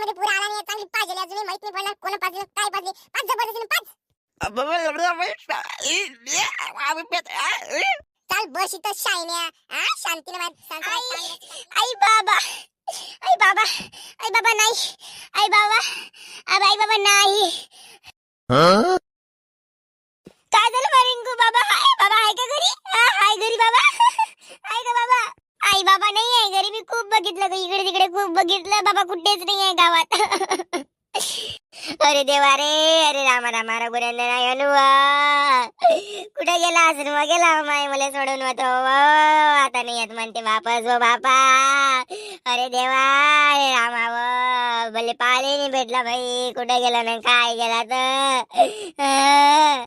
मध्ये पुरा आला नाही चांगली पाहिजे अजूनही माहीत नाही पडणार कोण पाजलं काय पाजले पाच जबरदस्तीने पाच. चाल बस इथं शायन्या. हा शांतीने बाहेर शांत आई बाबा आई बाबा आई बाबा नाही आई बाबा अब आई बाबा नाही काय झालं मरिंगू बाबा हाय बाबा आहे का घरी हा, हाय घरी बाबा आहे का बाबा आई बाबा नाही आहे घरी मी खूप बघितलं ग इकडे तिकडे खूप बघितलं बाबा कुठेच नाही आहे गावात. अरे देवा रे अरे रामा रामा रघुरेंद्र नाही अनुवा कुठे गेला? आश्रम गेला माय मला सोडून होतो हो, आता नाही येत म्हणते वापस व बापा. अरे देवा अरे रामा व भले पाले नाही भेटला भाई. कुठे गेला नाही काय गेला तर?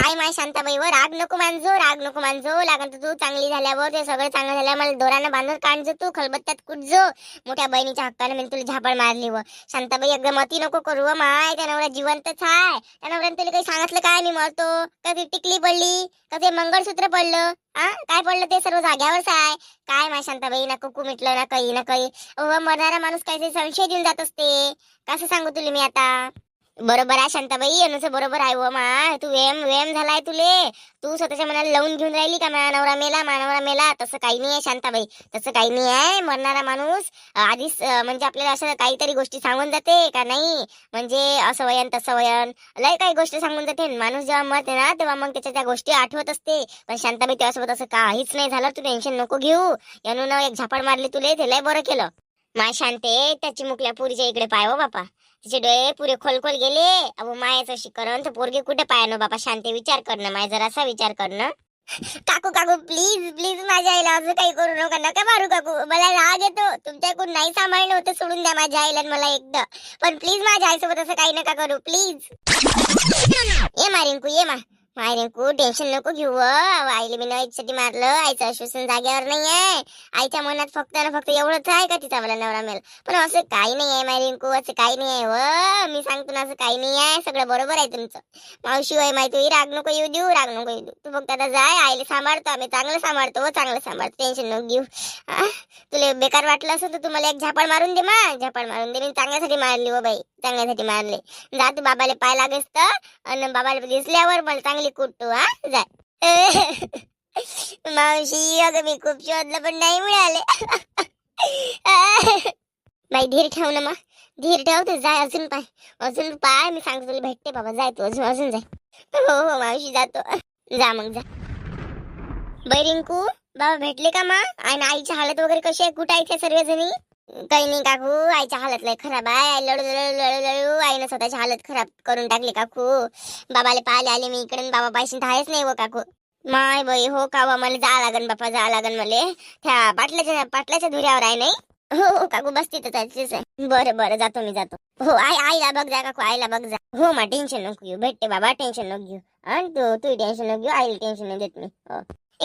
काय माय शांताबाई व राग नको मानजो राग नको मानजो. लागन तर तू चांगली झाल्यावर ते सगळं चांगलं झाल्यावर मला दोरानं बांधून काढजो तू खलबत्त्यात कुटजो. मोठ्या बहिणीच्या हक्काने मी तुला झापड मारली व. शांताबाई एकदम मती नको करू व माय. त्या नवरा जिवंतच आहे त्या नवऱ्यानं तुला काही सांगितलं काय? मी मरतो. कधी टिकली पडली? कधी मंगळसूत्र पडलं? आ? काय पडलं ते सर्व जाग्यावरच आहे. काय माय शांताबाई? ना कुकू मिटलं ना काही ना काही. मरणारा माणूस काहीतरी संशय देऊन जात असते. कसं सांगू तुला मी आता? बरोबर आहे शांताबाई. अनुचं बरोबर आहे व मा. तू वेम वेम झालाय तुले. तू स्वतःच्या मनाला लावून घेऊन राहिली का मानवरा नवरा मेला मानवरा नवरा मेला? तसं काही नाही आहे शांताबाई. तसं काही नाही आहे मरणारा माणूस आधीच म्हणजे आपल्याला असं काहीतरी गोष्टी सांगून जाते का नाही? म्हणजे असं वयन तसं वयन. लय काही गोष्टी सांगून जाते. माणूस जेव्हा मरते ना तेव्हा मग त्याच्या त्या गोष्टी आठवत असते. पण शांताबाई तेव्हासोबत असं काहीच नाही झालं. तू टेन्शन नको घेऊ. यानं एक झापड मारली तुले ते लय बरं केलं. माय शांते त्याची मुकल्या पुरीच्या इकडे पाय हो बापा. तिचे डोळे पुरे खोल खोल गेले. अहो मायाचं शिकरण तर पोरगी कुठे पायानो? बाबा शांती विचार करणं माय जरासा विचार करणं काकू काकू प्लीज प्लीज माझ्या आईला असं काही करू नका नका मारू काकू. मला राग येतो. तुमच्याकडून नाही सांभाळलं होतं सोडून द्या माझ्या आईला मला एकदा. पण प्लीज माझ्या आईसोबत असं काही नका करू प्लीज ये मा रिंकू ये मा. माय रिंकू टेन्शन नको घेऊ आईले आईला मी आईसाठी मारलं आईचं आश्वासन जाग्यावर नाही आहे आईच्या मनात फक्त ना फक्त एवढंच आहे का तिचा मला नवरा मेल? पण असं काही नाही आहे माय रिंकू असं काही नाही आहे व. मी सांगतो ना असं काही नाही आहे सगळं बरोबर आहे तुमचं. मावशी होय माहिती राग नको येऊ देऊ राग नको येऊ देऊ. तू फक्त आता जाय आईला सांभाळतो आम्ही चांगलं सांभाळतो व. चांगलं सांभाळतो टेन्शन नको घेऊ. तुला बेकार वाटलं असं तर तुम्हाला एक झापड मारून दे मा. झापड मारून दे मी चांगल्यासाठी मारली व बाई. चांगल्यासाठी मारले. जा तू बाबाला पाय लागेस तर. आणि बाबाला दिसल्यावर मला चांगलं कुटू हा? जाय मावशी अगं मी खूप शोधलं पण नाही मिळाले. बाई धीर ठेव ना मग. धीर ठेव तू जाय अजून पाय. अजून पाय मी सांगतो तुला भेटते बाबा जाय तू अजून अजून जाय. हो हो मावशी जातो. जा मग जा. बाई रिंकू बाबा भेटले का मा आणि आईची हालत वगैरे कशी आहे? कुठं आहे त्या सर्वजणी? काही नाही काकू आईच्या हालत लय खराब आहे. आई लढू लढू लढू लढू आईनं स्वतःची हालत खराब करून टाकली काकू. बाबाले पाहिले आले मी इकडे बाबा पायशी आहेच नाही हो काकू. माय बाई हो का बा मला जा लागन बापा जा लागन मले. त्या पाटल्याच्या पाटल्याच्या धुऱ्यावर आहे नाही? हो हो काकू बस तिथं त्याचीच आहे. बरं बरं जातो मी जातो. हो आई आईला बघ जा काकू आईला बघ जा. हो मा टेन्शन नको घेऊ. भेटते बाबा टेन्शन नको घेऊ. आणि तू तू टेन्शन नको घेऊ आईला टेन्शन नाही देत मी. हो.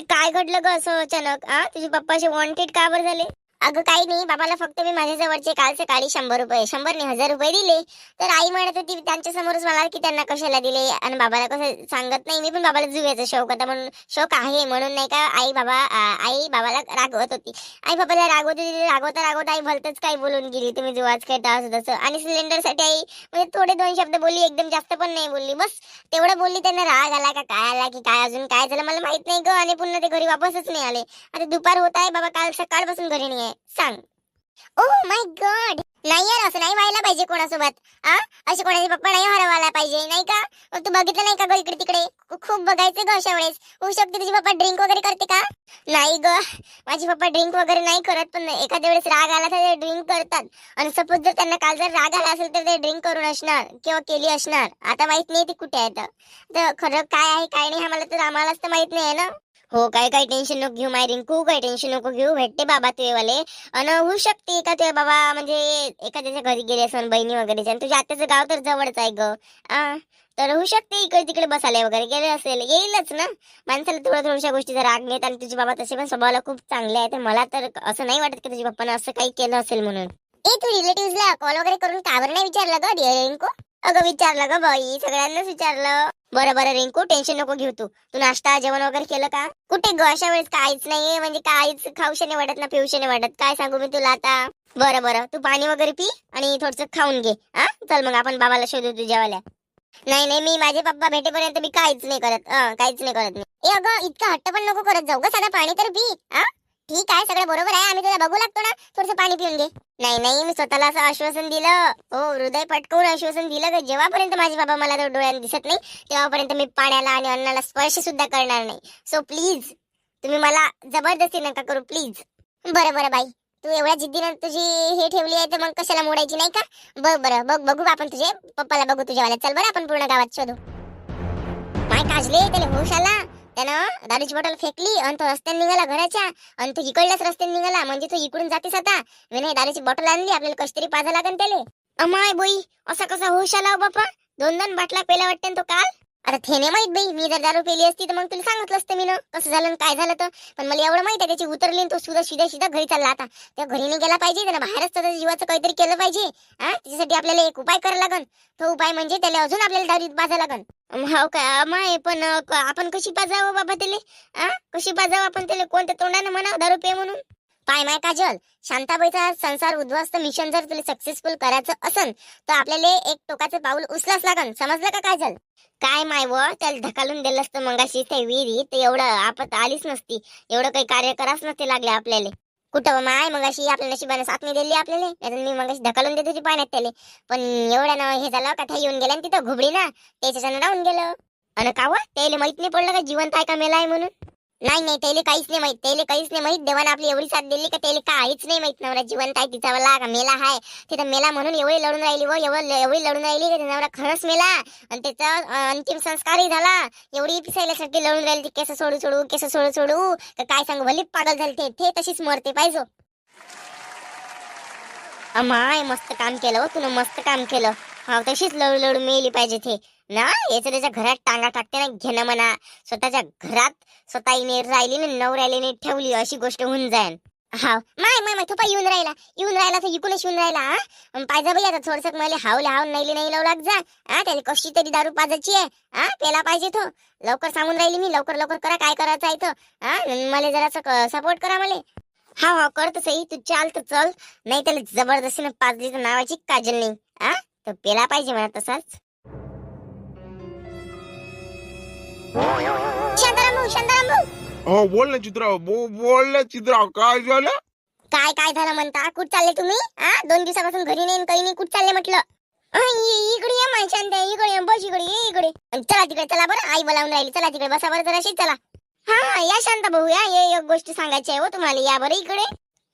काय घडलं ग असं अचानक? आ तुझे पप्पाचे वॉन्टेड का बरं झाले? अगं काही नाही. बाबाला फक्त मी माझ्या जवळचे काल सकाळी शंभर रुपये शंभर नाही हजार रुपये दिले. तर आई म्हणत होती त्यांच्या समोरच मला की त्यांना कशाला दिले? आणि बाबाला कसं सांगत नाही. मी पण बाबाला जुव्याचा शौक होता म्हणून शौक आहे म्हणून नाही का आई बाबा आई बाबाला रागवत होती. आई बाबाला रागवत होती रागवता रागवता आई भलतच काही बोलून गेली. तुम्ही जुवाच खेळता असं तसं. आणि सिलेंडरसाठी आई म्हणजे थोडे दोन शब्द बोलली एकदम जास्त पण नाही बोलली. बस तेवढं बोलली त्यांना राग आला का काय आला की काय अजून काय झालं मला माहीत नाही ग. आणि पुन्हा ते घरी वापसच नाही आले. आता दुपार होत आहे बाबा काल सकाळपासून घरी नाही आहे. सांग. ओ माय गॉड नाही यार असं नाही व्हायला पाहिजे कोणासोबत आ? असे कोणाचे पप्पा नाही हरवायला पाहिजे नाही का? मग तू बघितलं नाही का ग इकडे तिकडे? खूप बघायचं ग अशा वेळेस. होऊ शकते तुझे पप्पा ड्रिंक वगैरे करते का? नाही ग. माझे पप्पा ड्रिंक वगैरे नाही करत पण एखाद्या वेळेस राग आला तर ते ड्रिंक करतात. आणि सपोज जर त्यांना काल जर राग आला असेल तर ते ड्रिंक करून असणार किंवा केली असणार. आता माहीत नाही ती कुठे आहे तर. तर खरं काय आहे काय नाही आम्हाला तर आम्हालाच तर माहीत नाही आहे ना? हो काय काय टेन्शन नको घेऊ माय रिंकू. काय टेन्शन नको घेऊ. भेटते बाबा तुझे वाले अन होऊ शकते का तुझ्या बाबा? म्हणजे एखाद्याच्या घरी गेले असं बहिणी वगैरे आणि तुझ्या आत्याचं गाव तर जवळच आहे ग. आ, तर होऊ शकते इकडे तिकडे बसायला वगैरे. गेले असेल येईलच ना. माणसाला थोड्या थोड्याशा गोष्टीचा राग येत आणि तुझे बाबा तसे पण स्वभावाला खूप चांगले आहे तर मला तर असं नाही वाटत की तुझ्या पप्पानं असं काही केलं असेल म्हणून. ए तू रिलेटिव्हला कॉल वगैरे करून का बरं नाही विचारलं ग रिंकू? अगं विचारलं ग बाई सगळ्यांनाच विचारलं. बरं बरं रिंकू टेन्शन नको घेऊ तू. तू नाश्ता जेवण वगैरे केलं का? कुठे ग? अशा वेळेस काहीच नाहीये. म्हणजे काहीच खाऊशे नाही वाटत ना पिऊशे नाही वाटत. काय सांगू मी तुला आता? बरं बरं. तू पाणी वगैरे पी आणि थोडस खाऊन घे. हा चल मग आपण बाबाला शोधू तुझ्यावाल्या नाही नाही मी माझे पप्पा भेटेपर्यंत मी काहीच नाही करत. काहीच नाही करत नाही ए अगं इतका हट्ट पण नको करत जाऊ ग. साधा पाणी तर पी. हा ठीक आहे सगळं बरोबर आहे. आम्ही तुला बघू लागतो ना. थोडस पाणी पिऊन घे. नाही नाही मी स्वतःला असं आश्वासन दिलं. हो हृदय पटकवून आश्वासन दिलं की जेव्हापर्यंत माझे बाबा मला तो डोळ्यात दिसत नाही तेव्हापर्यंत मी पाण्याला आणि अन्नाला स्पर्श सुद्धा करणार नाही. सो प्लीज तुम्ही मला जबरदस्ती नका करू प्लीज बरं बरं बाई. तू एवढ्या जिद्दीनं तुझी हे ठेवली आहे तर मग कशाला मोडायची नाही का? बघ बरं. बघ बघू आपण तुझे. पप्पाला बघू तुझ्यावाल्या चल बरं आपण पूर्ण गावात शोधू. माय काजले त्याला होश आला? त्यानं दारूची बॉटल फेकली आणि तो रस्त्याने निघाला घराच्या आणि तो इकडल्याच रस्त्याने निघाला. म्हणजे तो इकडून जातेस आता. विनय दारूची बॉटल आणली. आपल्याला कशी तरी पाजा लागेल त्याले. अमाय बोई असा कसा होश आला हो बापा? दोन दोन बाटला पेला वाटते ना तो काल. आता थे नाही माहीत बाई मी जर दारू पेली असती तर मग तुला सांगितलं असतं मी ना कसं झालं आणि काय झालं तर? पण मला एवढं माहीत आहे त्याची उतरली आणि तो सुद्धा सीधा सीधा घरी चालला आता. त्या घरी नाही गेला पाहिजे त्याला बाहेरच त्याच्या जीवाचं काहीतरी केलं पाहिजे हा? त्याच्यासाठी आपल्याला एक उपाय करावा लागन. तो उपाय म्हणजे त्याला अजून आपल्याला दारीत बाजा लागन. हो काय माय पण आपण कशी पाजावं बाबा त्याले? हा? कशी पाजावं आपण त्याला? कोणत्या तोंडानं म्हणा दारू पे म्हणून? पाय माय काजल शांताबाईचा संसार उद्ध्वस्त मिशन जर तुला सक्सेसफुल करायचं असन तर आपल्याला एक टोकाचं पाऊल उचलाच लागन. समजलं का काजल? काय माय व त्याला ढकालून दिलं असतं मंगाशी ते विहिरी तर एवढं आपत आलीच नसती. एवढं काही कार्य कराच नसते लागले आपल्याला. कुठं माय मगाशी आपल्या नशिबाने साथ नाही दिली आपल्याला? मी मगाशी ढकलून देत होती पाण्यात त्याले. पण एवढ्या ना हे झालं का? येऊन गेल्या आणि तिथं घुबडी ना त्याच्यानं राहून गेलं. अन का व? त्याला माहीत नाही पडलं का? जिवंत आहे का मेला आहे म्हणून? नाही नाही त्याला काहीच नाही माहीत त्याला काहीच नाही माहीत. देवाने आपली एवढी साथ दिली का त्याला काहीच नाही माहीत. नवरा जिवंत आहे तिचा वाला का मेला आहे तिथं मेला म्हणून एवढी लढून राहिली व एवढं एवढी लढून राहिली का नवरा खरंच मेला. आणि त्याचा अंतिम संस्कारही झाला. एवढी पिसायल्यासाठी लढून राहिली ती केस सोडू सोडू केस सोडू सोडू. तर काय सांगू भली पागल झाली ते थे तशीच मरते पाहिजे. अमाय मस्त काम केलं हो तुला मस्त काम केलं. हा तशीच लढू लढू मेली पाहिजे ते. ना याच्या त्याच्या घरात टांगा टाकते ना घेणं म्हणा स्वतःच्या घरात स्वतःने राहिली ना नवऱ्याने ठेवली अशी गोष्ट होऊन जाईल हा माय माय माय थोपा येऊन राहिला येऊन राहिला तर इकूनच येऊन राहिला हा? पाहिजे बाई आता थोडस मला हावले हाव नाही नाही लावू लाग जा हा? त्याला कशी तरी दारू पाजायची आहे हा? पेला पाहिजे तो. लवकर सांगून राहिली मी लवकर लवकर करा काय करायचं आहे तो हा? मला जरासं सपोर्ट करा मला. हा हा करतो सही तू चाल तर चल नाही त्याला जबरदस्तीने पाजली तर नावाची काजल नाही हा? तर पेला पाहिजे मला तसाच. शांताराम भाऊ शांताराम भाऊ हो बोल ना चित्राव बो बोल ना चित्राव काय झालं? काय काय झालं म्हणता? कुठ चालले तुम्ही? आ दोन दिवसापासून घरी नाही न काही नाही कुठ चालले म्हटलं? अं, इ- इकडे या माय शांत इकडे ये, बस इकडे ये इकडे. अन चला तिकडे चला बरं आई बोलावून राहिली. चला तिकडे बसा बरं जराशी चला. हा या शांत भाऊ या ये एक गोष्ट सांगायची आहे हो तुम्हाला. या बरं इकडे.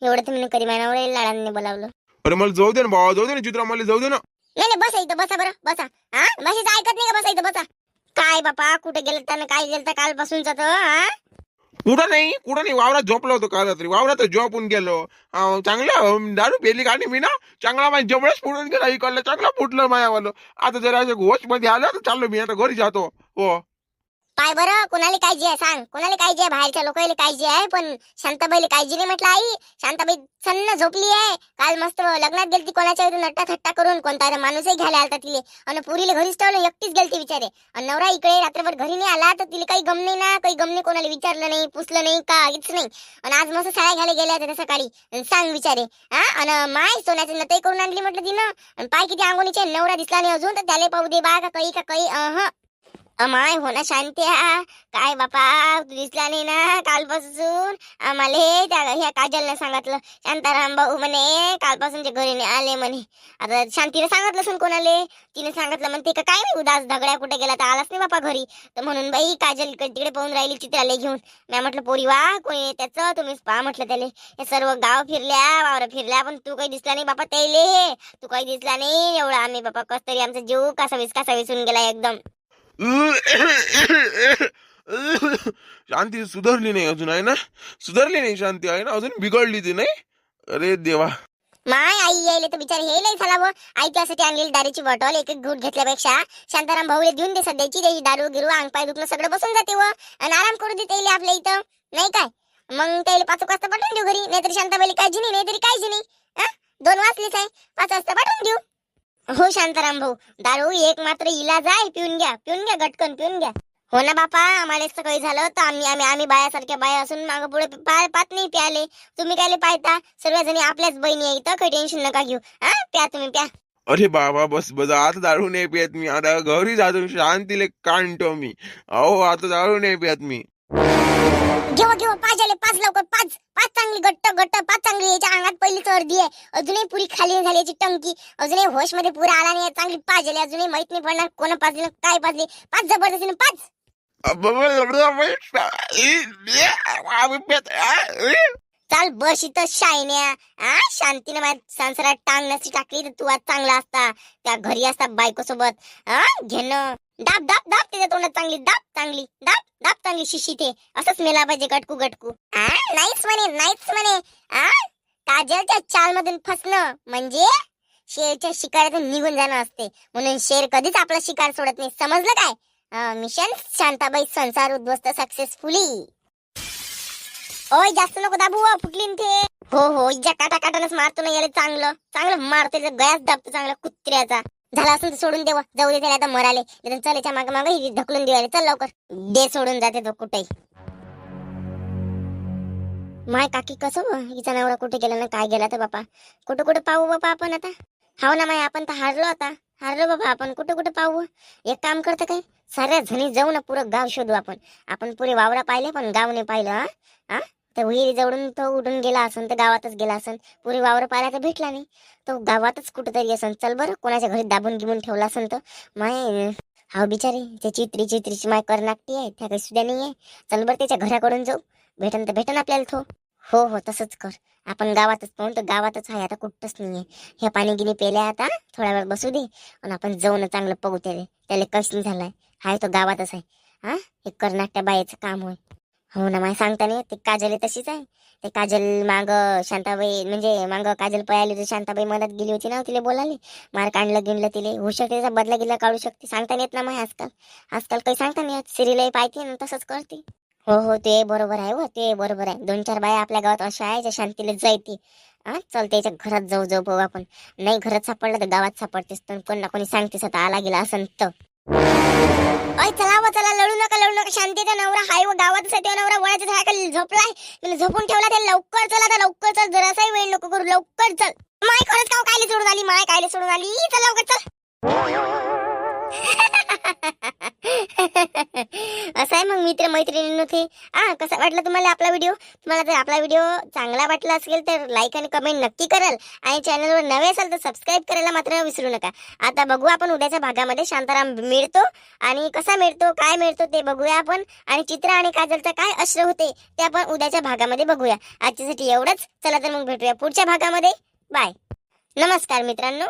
एवढं तुम्ही कधी मानावर लाडांनी बोलावलं. अरे मला जाऊ दे ना भावा जाऊ दे ना चित्रा मला जाऊ दे ना. नाही नाही बसा इथं बसा बरं बसा. हा भाषेचं ऐकत नाही का? बसा इथं बसा. काय बापा कुठे गेलं त्यानं काय गेलं तर कालपासूनच तर कुठं नाही कुठं नाही वावरात झोपलो होतो काल रात्री. वावरात झोपून गेलो. चांगलं दारू पेली गाणी मी ना चांगला माझ्या जवळच फुटून गेला इकडलं चांगला फुटलं मायावालं. आता जरा होश घोषमध्ये आलं तर चाललो मी आता घरी जातो. हो. पाय बरं कोणाला काळजी आहे सांग. कोणाला काळजी आहे? बाहेरच्या लोकांना काळजी आहे पण शांताबाईला काळजी नाही म्हटलं आई. शांताबाई सन्न झोपली आहे. काल मस्त लग्नात गेलती कोणाच्या इथून नट्टा थट्टा करून. कोणता तरी माणूसही घ्यायला आलता तिले. आणि पुरीला घरीच ठेवलं एकटीच गेलती विचारे आणि नवरा इकडे रात्रभर घरी नाही आला तर तिला काही गम नाही ना. काही गम नाही कोणाला विचारलं नाही पुसलं नाही काहीच नाही. आणि आज मस्त साड्या घ्यायला गेल्या होत्या सकाळी. सांग विचारे हा? आणि माय सोन्याचं नतही करून आणली म्हटलं तिनं. आणि पाय किती अंगोणीचे नवरा दिसला नाही अजून तर त्याला पाहू दे बा का काही का काही अहं. अमाय हो ना शांती आहे. काय बापा तू दिसला नाही ना कालपासून? आम्हाला त्या ह्या काजलने सांगितलं शांताराम भाऊ म्हणे कालपासून ते घरी नाही आले म्हणे. आता शांतीने सांगितलं सुन कोणाले? तिने सांगितलं म्हणते का काय नाही उदास दगड्या कुठे गेला तर आलाच नाही बापा घरी. तर म्हणून बाई काजल इकडे तिकडे पाहून राहिली चित्राले घेऊन. मी म्हटलं पोरी वा कोणी त्याचं? तुम्हीच पहा म्हटलं त्याले. हे सर्व गाव फिरल्या वावर फिरल्या पण तू काही दिसला नाही बापा त्याले तू काही दिसला नाही एवढा आम्ही बापा कस तरी आमचा जीव कसा विस कसा विसून गेला एकदम. शांती सुधारली नाही अजून आहे ना? सुधारली नाही शांती आहे ना? अजून बिघडली ती नाही? अरे देवा. माय आई यायले तर बिचार हे लई झाला व. आई त्यासाठी आणलेली दारूची बॉटल एक एक घूट घेतल्यापेक्षा शांताराम भाऊले देऊन दे सध्याची त्याची दारू गिरू अंग पाय दुखणं सगळं बसून जाते व. आणि आराम करू दे त्याला आपल्या इथं नाही काय? मग त्याला पाच वाजता पाठवून देऊ घरी नाहीतरी शांताबाईला काळजी नाही नाहीतरी काळजी नाही हा? दोन वाजलेच आहे पाच वाजता पाठवून देऊ. हो शांताराम भाऊ. दारू एक मात्र इलाज आहे. पिऊन घ्या पिऊन घ्या गटकन पिऊन घ्या. हो ना बापा? आम्हाला काही झालं तर आम्ही आम्ही आम्ही बायासारख्या बाया असून मागं पुढे पाहत नाही प्याले. तुम्ही काय पाहता सर्वजणी आपल्याच बहिणी आहे इथं. काही टेन्शन नका घेऊ. हा? प्या तुम्ही प्या. अरे बाबा बस बस. आता दारू नाही पियत मी. आता घरी जातो शांतीले काढतो मी. अहो आता दारू नाही पियत मी. घेऊ घेऊ पाच आले पाच लवकर. पाच पाच. चांगली गट्ट गट्ट पाच चांगली याच्या अंगात पहिलीच अर्धी आहे. अजूनही पुरी खाली झाल्याची टंकी. अजूनही होशमध्ये पुरा आला नाही चांगली पाच अजूनही माहीत नाही पडणार कोण पाजली काय पाजली. पाच जबरदस्तीने पाच. चाल बस इथं शायन्या. आ शांतीने माझ्या संसारात टांग नसती टाकली तर तू आज चांगला असता. त्या घरी असता बायको सोबत हा घेणं. दाब दाब दाब त्याच्या तोंडात चांगली दाब चांगली दाब. दाब चांगली शिशी ते. असंच मेला पाहिजे गटकू गटकू. नाहीच म्हणे नाहीच म्हणे. आ? काजलच्या चाल मधून फसणं म्हणजे शेरच्या शिकारातून निघून जाणं असते. म्हणून शेर कधीच आपला शिकार सोडत नाही. समजलं काय? मिशन शांताबाई संसार उद्ध्वस्त सक्सेसफुली. ओय जास्त नको दाबू फुटलीन ते. हो हो इजा काटा काटानच मारतो ना याला चांगलं. चांगलं मारतो त्याचा दाबतो चांगला कुत्र्याचा. झाला असून तर सोडून देवा. जाऊ दे त्याला आता मराले. चल याच्या माग माग ही ढकलून देवाले चल लवकर. दे सोडून जाते तो कुठे माय काकी कसं हिचा नवरा कुठे गेला ना काय गेला तर बापा. कुठं कुठं पाहू बापा आपण आता? हाव ना माय आपण तर हारलो आता. हारलो बाबा आपण. कुठं कुठं पाहू एक काम करतं काय? साऱ्या जणी जाऊ ना पुरं गाव शोधू आपण. आपण पुरे वावरा पाहिले पण गाव नाही पाहिलं हा? त्या तर विहिरी जवळून तो उडून गेला असन तर गावातच गेला असन. पुरी वावर पाहिला तर भेटला नाही. तो गावातच कुठंतरी असन. चल बरं कोणाच्या घरी दाबून गिबून ठेवला असन तर. माय हाव बिचारी ते चित्री चित्रीची माय करनाकटी आहे त्या काही सुद्धा नाही आहे चल बरं त्याच्या घराकडून जाऊ. भेटन तर भेटन आपल्याला तो. हो हो तसंच कर. आपण गावातच पाहून तर गावातच आहे आता कुठंच नाही आहे हे पाणी गिनी पेल्या आता थोड्या वेळ बसू दे. आणि आपण जाऊन चांगलं बघू त्याला. त्याला कष्ट झालाय. हाय तो गावातच आहे. हा? हे कर्नाटक बायाचं काम होय. हो ना माय सांगता नाही. ते काजल तशीच आहे. ते काजल माग शांताबाई म्हणजे माग काजल पळाली होती. शांताबाई मदत गेली होती ना तिला बोलाले मार काढलं गिणलं तिले. होऊ शकते तिचा बदला गिला काढू शकते. सांगता नाही येत ना माय आजकाल. आजकाल काही सांगता नाही सिरीलाही सिरियलही पाहते ना तसंच करते. हो हो ते बरोबर आहे हो. ते बरोबर आहे. दोन चार बाया आपल्या गावात अशा आहे ज्या शांतीला जायती. हा चल त्याच्या घरात जाऊ जाऊ बघू आपण. नाही घरात सापडलं तर गावात सापडतेस. पण कोण ना कोणी सांगतेस आता आला गेला असं तर. अय चला व चला लढू नका लढू नका. शांतीचा नवरा हाय व गावातच आहे नवरा वळाच्या झाडाखाली झोपलाय? झोपून ठेवला ते लवकर चला आता लवकर चल जरासाही वेळ नको करू लवकर चल. माय खरंच काव कायले सोडून आली माय कायले सोडून आली. चल लवकर चल. असं आहे मग मित्र मैत्रिणींनो ते हा कसा वाटला तुम्हाला आपला व्हिडिओ? तुम्हाला जर आपला व्हिडिओ चांगला वाटला असेल तर लाईक आणि कमेंट नक्की कराल. आणि चॅनलवर नवे असाल तर सबस्क्राईब करायला मात्र विसरू नका. आता बघू आपण उद्याच्या भागामध्ये शांताराम मिळतो आणि कसा मिळतो काय मिळतो ते बघूया आपण. आणि चित्र आणि काजलचा काय अश्र होते ते आपण उद्याच्या भागामध्ये बघूया. आजच्यासाठी एवढंच. चला तर मग भेटूया पुढच्या भागामध्ये. बाय नमस्कार मित्रांनो.